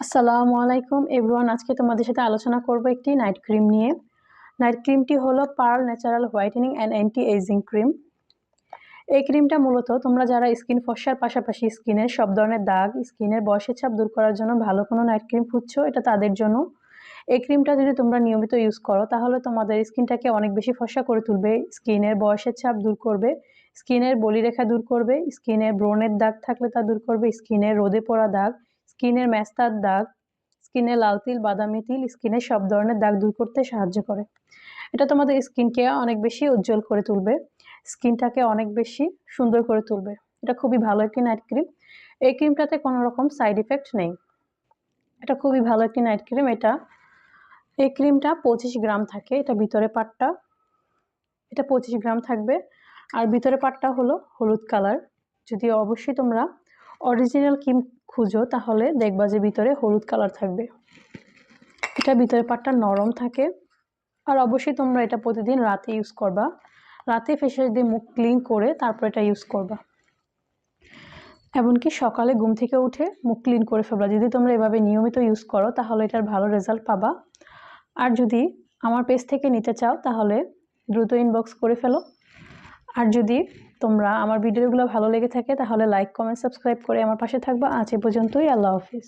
আসসালামু আলাইকুম এভরিওয়ান, আজকে তোমাদের সাথে আলোচনা করব একটি নাইট ক্রিম নিয়ে। নাইট ক্রিমটি হলো pearl natural whitening and anti aging cream. এই ক্রিমটা মূলত তোমরা যারা স্কিন ফসার পাশাপাশি স্কিনের সব ধরনের দাগ, স্কিনের বয়সের ছাপ দূর করার জন্য ভালো কোনো নাইট ক্রিম খুঁজছো, এটা তাদের জন্য। এই ক্রিমটা যদি তোমরা নিয়মিত ইউজ করো, তাহলে তোমাদের স্কিনটাকে অনেক বেশি ফসা করে তুলবে, স্কিনের বয়সের ছাপ দূর করবে, স্কিনের বলিরেখা দূর করবে, স্কিনের ব্রণের দাগ থাকলে তা দূর করবে, স্কিনের রোদে পড়া দাগ স্কিনের ম্যাস্তার দাগ, স্কিনে লাল তিল, বাদামি তিল স্কিনের সব ধরনের দাগ দূর করতে সাহায্য করে। এটা তোমাদের স্কিনকে অনেক বেশি উজ্জ্বল করে তুলবে, স্কিনটাকে অনেক বেশি সুন্দর করে তুলবে। এটা খুবই ভালো একটি নাইট ক্রিম এই ক্রিমটাতে কোনো রকম সাইড ইফেক্ট নেই। এটা খুবই ভালো একটি নাইট ক্রিম এটা, এই ক্রিমটা পঁচিশ গ্রাম থাকে। এটা ভিতরে পাটটা, এটা পঁচিশ গ্রাম থাকবে। আর ভিতরে পাটটা হলো হলুদ কালার যদি অবশ্যই তোমরা অরিজিনাল ক্রিম খুঁজো, তাহলে দেখবা যে ভিতরে হলুদ কালার থাকবে। এটা ভিতরে পাটটা নরম থাকে। আর অবশ্যই তোমরা এটা প্রতিদিন রাতে ইউজ করবা। রাতে ফেসে দিয়ে মুখ ক্লিন করে তারপর এটা ইউজ করবা। এমনকি সকালে ঘুম থেকে উঠে মুখ ক্লিন করে ফেলবা। যদি তোমরা এভাবে নিয়মিত ইউজ করো, তাহলে এটার ভালো রেজাল্ট পাবা। আর যদি আমার পেজ থেকে নিতে চাও, তাহলে দ্রুত ইনবক্স করে ফেলো। আর যদি তোমরা আমার ভিডিওগুলো ভালো লেগে থাকে, তাহলে লাইক কমেন্ট সাবস্ক্রাইব করে আমার পাশে থাকবা। আজ এ পর্যন্তই, আল্লাহ হাফিজ।